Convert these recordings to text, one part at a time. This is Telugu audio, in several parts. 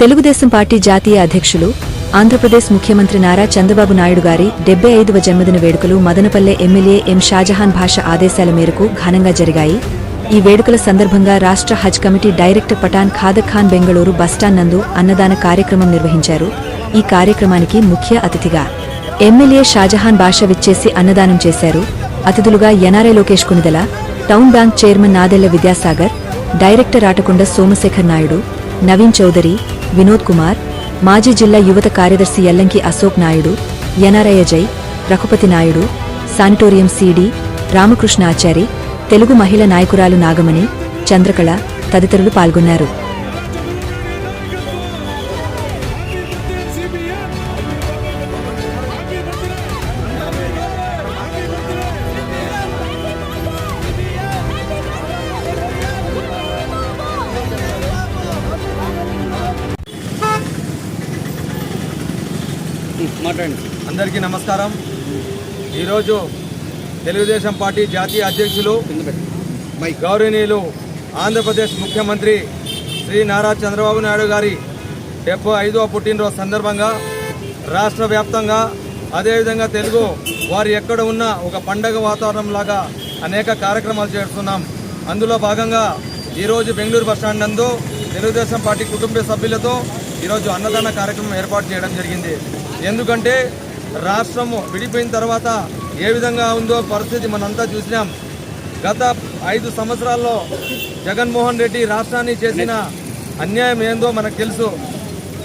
తెలుగుదేశం పార్టీ జాతీయ అధ్యక్షులు ఆంధ్రప్రదేశ్ ముఖ్యమంత్రి నారా చంద్రబాబు నాయుడు గారి డెబ్బై ఐదవ జన్మదిన వేడుకలు మదనపల్లె ఎమ్మెల్యే ఎం షాజహాన్ భాష ఆదేశాల మేరకు ఘనంగా జరిగాయి. ఈ వేడుకల సందర్భంగా రాష్ట్ర Haj committee director Pathan Khader Khan Bengaluru bus stand నందు అన్నదాన కార్యక్రమం నిర్వహించారు. ఈ కార్యక్రమానికి ముఖ్య అతిథిగా ఎమ్మెల్యే షాజహాన్ భాష విచ్చేసి అన్నదానం చేశారు. అతిథులుగా NRI Lokesh Kunidala town bank chairman Nadella Vidyasagar director Atakonda Somasekhar Naidu Naveen Chowdary Vinod Kumar మాజీ జిల్లా యువత కార్యదర్శి Ellanki Ashok Naidu NRI Ajay Raghupathi Naidu sanatorium CD Ramakrishnachari Telugu మహిళ నాయకురాలు నాగమణి చంద్రకళ తదితరులు పాల్గొన్నారు. మాట్లాడండి. అందరికీ నమస్కారం. ఈరోజు తెలుగుదేశం పార్టీ జాతీయ అధ్యక్షులు గౌరవనీయులు ఆంధ్రప్రదేశ్ ముఖ్యమంత్రి శ్రీ నారా చంద్రబాబు నాయుడు గారి డెబ్బై ఐదవ పుట్టినరోజు సందర్భంగా రాష్ట్ర వ్యాప్తంగా అదేవిధంగా తెలుగు వారు ఎక్కడ ఉన్నా ఒక పండగ వాతావరణం లాగా అనేక కార్యక్రమాలు చేస్తున్నాం. అందులో భాగంగా ఈరోజు బెంగళూరు బస్టాండ్ నందు తెలుగుదేశం పార్టీ కుటుంబ సభ్యులతో ఈరోజు అన్నదాన కార్యక్రమం ఏర్పాటు చేయడం జరిగింది. ఎందుకంటే రాష్ట్రము విడిపోయిన తర్వాత ఏ విధంగా ఉందో పరిస్థితి మనంతా చూసినాం. గత ఐదు సంవత్సరాల్లో జగన్మోహన్ రెడ్డి రాష్ట్రాన్ని చేసిన అన్యాయం ఏందో మనకు తెలుసు.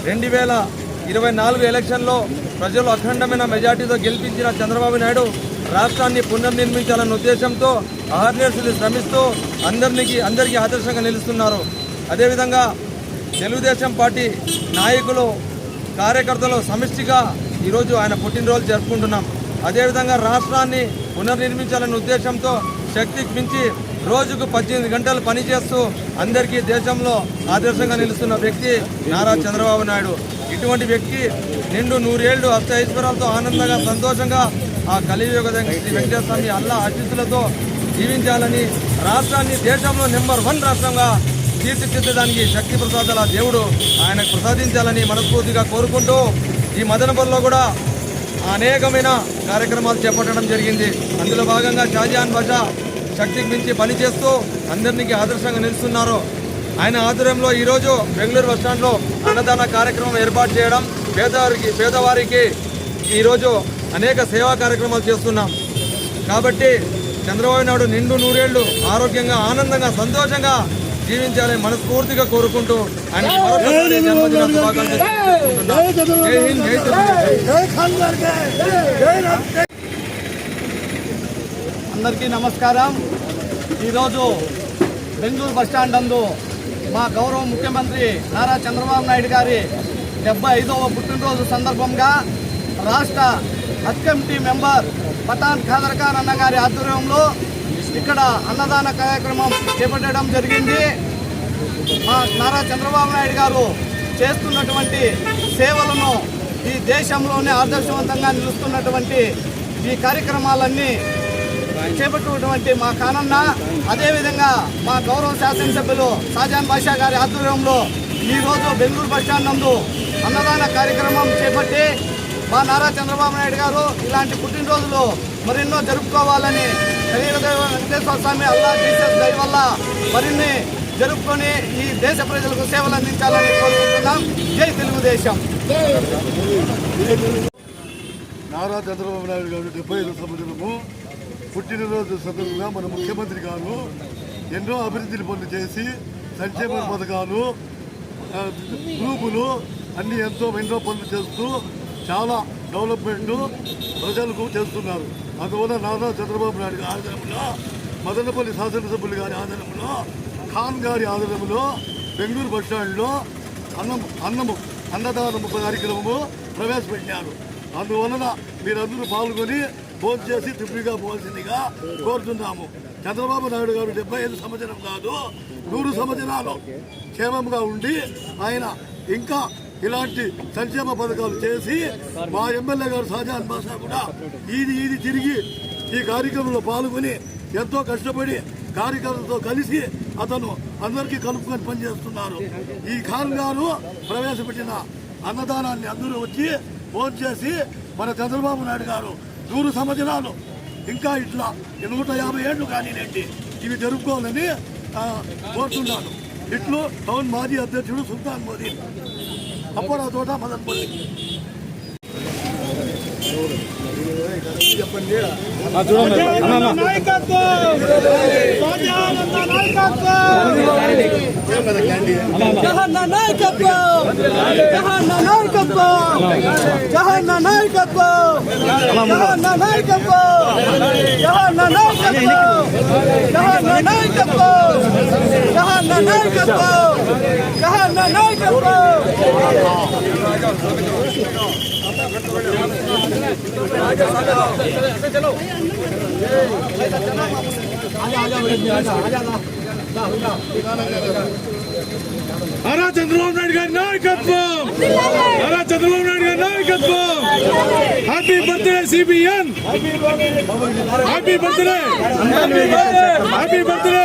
రెండు వేల ఇరవై నాలుగు ఎలక్షన్లో ప్రజలు అఖండమైన మెజార్టీతో గెలిపించిన చంద్రబాబు నాయుడు రాష్ట్రాన్ని పునర్నిర్మించాలన్న ఉద్దేశంతో అహర్నిశలు శ్రమిస్తూ అందరినీ అందరికీ ఆదర్శంగా నిలుస్తున్నారు. అదేవిధంగా తెలుగుదేశం పార్టీ నాయకులు కార్యకర్తలు సమిష్టిగా ఈరోజు ఆయన పుట్టినరోజు జరుపుకుంటున్నాం. అదేవిధంగా రాష్ట్రాన్ని పునర్నిర్మించాలనే ఉద్దేశంతో శక్తికి మించి రోజుకు పద్దెనిమిది గంటలు పనిచేస్తూ అందరికీ దేశంలో ఆదర్శంగా నిలుస్తున్న వ్యక్తి నారా చంద్రబాబు నాయుడు. ఇటువంటి వ్యక్తి నిండు నూరేళ్ళు అష్టైశ్వర్యాలతో ఆనందంగా సంతోషంగా ఆ కలియుగ శ్రీ వెంకటేశ్వర స్వామి అల్లా ఆశీస్సులతో జీవించాలని రాష్ట్రాన్ని దేశంలో నెంబర్ వన్ రాష్ట్రంగా తీర్చిదిద్దడానికి శక్తి ప్రసాదాల దేవుడు ఆయనకు ప్రసాదించాలని మనస్ఫూర్తిగా కోరుకుంటూ ఈ మదనపల్లిలో కూడా అనేకమైన కార్యక్రమాలు చేపట్టడం జరిగింది. అందులో భాగంగా షాజహాన్ బాషా శక్తికి మించి పనిచేస్తూ అందరికీ ఆదర్శంగా నిలుస్తున్నారు. ఆయన ఆధ్వర్యంలో ఈరోజు బెంగళూరు బస్టాండ్లో అన్నదాన కార్యక్రమం ఏర్పాటు చేయడం పేదవారికి పేదవారికి ఈరోజు అనేక సేవా కార్యక్రమాలు చేస్తున్నాం. కాబట్టి చంద్రబాబు నాయుడు నిండు నూరేళ్ళు ఆరోగ్యంగా ఆనందంగా సంతోషంగా జీవించాలని మనస్ఫూర్తిగా కోరుకుంటూ ఆయన జన్మదిన శుభాకాంక్షలు జై హింద్ జై అందరికీ నమస్కారం. ఈరోజు బెంగళూరు బస్టాండ్ నందు మా గౌరవ ముఖ్యమంత్రి నారా చంద్రబాబు నాయుడు గారి డెబ్బై ఐదవ పుట్టినరోజు సందర్భంగా రాష్ట్ర హజ్ కమిటీ మెంబర్ పఠాన్ ఖాదర్ ఖాన్ అన్న గారి ఆధ్వర్యంలో ఇక్కడ అన్నదాన కార్యక్రమం చేపట్టడం జరిగింది. మా నారా చంద్రబాబు నాయుడు గారు చేస్తున్నటువంటి సేవలను ఈ దేశంలోనే ఆదర్శవంతంగా నిలుస్తున్నటువంటి ఈ కార్యక్రమాలన్నీ చేపట్టినటువంటి మా కానన్న అదేవిధంగా మా గౌరవ శాసనసభ్యులు షాజాన్ బాషా గారి ఆధ్వర్యంలో ఈరోజు బెంగళూరు బస్టాండ్ నందు అన్నదాన కార్యక్రమం చేపట్టి మా నారా చంద్రబాబు నాయుడు గారు ఇలాంటి పుట్టినరోజులు మరెన్నో జరుపుకోవాలని కలియుగ వెంకటేశ్వర స్వామి అల్లా జీసస్ దయ వల్ల మరిన్ని జరుపుకొని ఈ దేశ ప్రజలకు సేవలు అందించాలని కోరుకుంటున్నాం. జై తెలుగుదేశం. నారా చంద్రబాబు నాయుడు గారు డెబ్బై ఐదు సంవత్సరము పుట్టినరోజు సందర్భంగా మన ముఖ్యమంత్రి గారు ఎన్నో అభివృద్ధి పనులు చేసి సంక్షేమ పథకాలు గ్రూపులు అన్ని ఎంతో ఎన్నో పనులు చేస్తూ చాలా డెవలప్మెంట్ ప్రజలకు చేస్తున్నారు. అందువల్ల నారా చంద్రబాబు నాయుడు గారి ఆధ్వర్యంలో మదనపల్లి శాసనసభ్యులు గారి ఆధ్వర్యంలో ఖాన్ గారి ఆధ్వర్యంలో బెంగళూరు బస్టాండ్లో అన్నం అన్నము అన్నదానము కార్యక్రమము ప్రవేశపెట్టారు. అందువలన మీరందరూ పాల్గొని భోజనం చేసి తృప్తిగా పోవాల్సిందిగా కోరుతున్నాము. చంద్రబాబు నాయుడు గారు డెబ్బై ఐదు సంవత్సరం కాదు నూరు సంవత్సరాలు క్షేమంగా ఉండి ఆయన ఇంకా ఇలాంటి సంక్షేమ పథకాలు చేసి మా ఎమ్మెల్యే గారు షాజహాన్ బాషా కూడా ఇది ఇది తిరిగి ఈ కార్యక్రమంలో పాల్గొని ఎంతో కష్టపడి కార్యకర్తలతో కలిసి అతను అందరికీ కలుపుకొని పనిచేస్తున్నారు. ఈ ఖాన్ గారు ప్రవేశపెట్టిన అన్నదానాన్ని అందరూ వచ్చి ఫోన్ చేసి మన చంద్రబాబు నాయుడు గారు నూరు సంవత్సరాలు ఇంకా ఇట్లా నూట యాభై ఏళ్ళు కానివ్వండి ఇవి జరుపుకోవాలని కోరుతున్నాను. ఇట్లు టౌన్ మాజీ అధ్యక్షుడు సుల్తాన్ మోదీ అప్పుడు తోట మదన్పల్లి చెప్పండి నాయకత్వం! అరా చంద్రబాబు నాయుడు గారి నాయకత్వం! అరా చంద్రబాబు నాయుడు గారి నాయకత్వం! Happy birthday CBN happy birthday happy birthday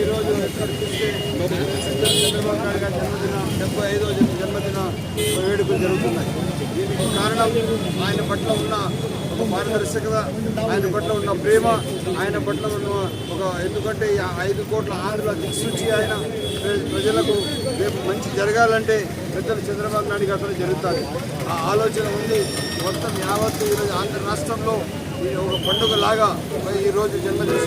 ఈరోజు ఎక్కడ చూస్తే చంద్రబాబు నాయుడు గారి జన్మదిన డెబ్బై ఐదో జన్మదిన వేడుకలు జరుగుతున్నాయి. దీనికి కారణం ఆయన పట్ల ఉన్న ఒక పారదర్శకత ఆయన పట్ల ఉన్న ప్రేమ ఆయన పట్ల ఉన్న ఒక ఎందుకంటే ఐదు కోట్ల ఆంధ్రుల దిక్సూచి ఆయన ప్రజలకు రేపు మంచి జరగాలంటే పెద్దలు చంద్రబాబు నాయుడు గారితో జరుగుతారు. ఆ ఆలోచన ఉంది. మొత్తం యావత్తు ఈరోజు ఆంధ్ర రాష్ట్రంలో ఒక పండుగ లాగా ఈరోజు జన్మదిన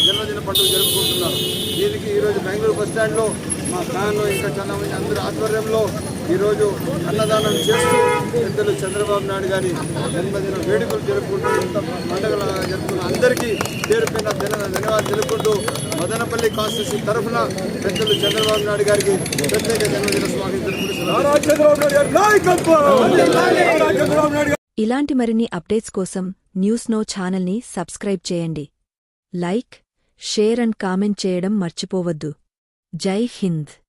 జన్మదిన పండుగ జరుపుకుంటున్నారు. దీనికి ఈరోజు బెంగళూరు బస్ స్టాండ్లో మా ఫ్యాన్లు ఇంకా చాలా మంది అందరి ఆధ్వర్యంలో ఈరోజు అన్నదానం చేస్తూ పెద్దలు చంద్రబాబు నాయుడు గారి జన్మదిన వేడుకలు జరుపుకుంటూ ఇంత పండుగలాగా జరుపుకున్న అందరికీ పేరు పైన ధన్యవాదాలు తెలుపుకుంటూ మదనపల్లి కాన్స్టిట్యూన్సీ తరఫున పెద్దలు చంద్రబాబు నాయుడు గారికి ప్రత్యేక జన్మదిన స్వాగతం తెలుపుకుంటున్నారు ఇలాంటి మరిన్ని అప్డేట్స్ కోసం న్యూస్ నో ఛానల్ని సబ్స్క్రైబ్ చేయండి. లైక్ షేర్ అండ్ కామెంట్ చేయడం మర్చిపోవద్దు. జై హింద్.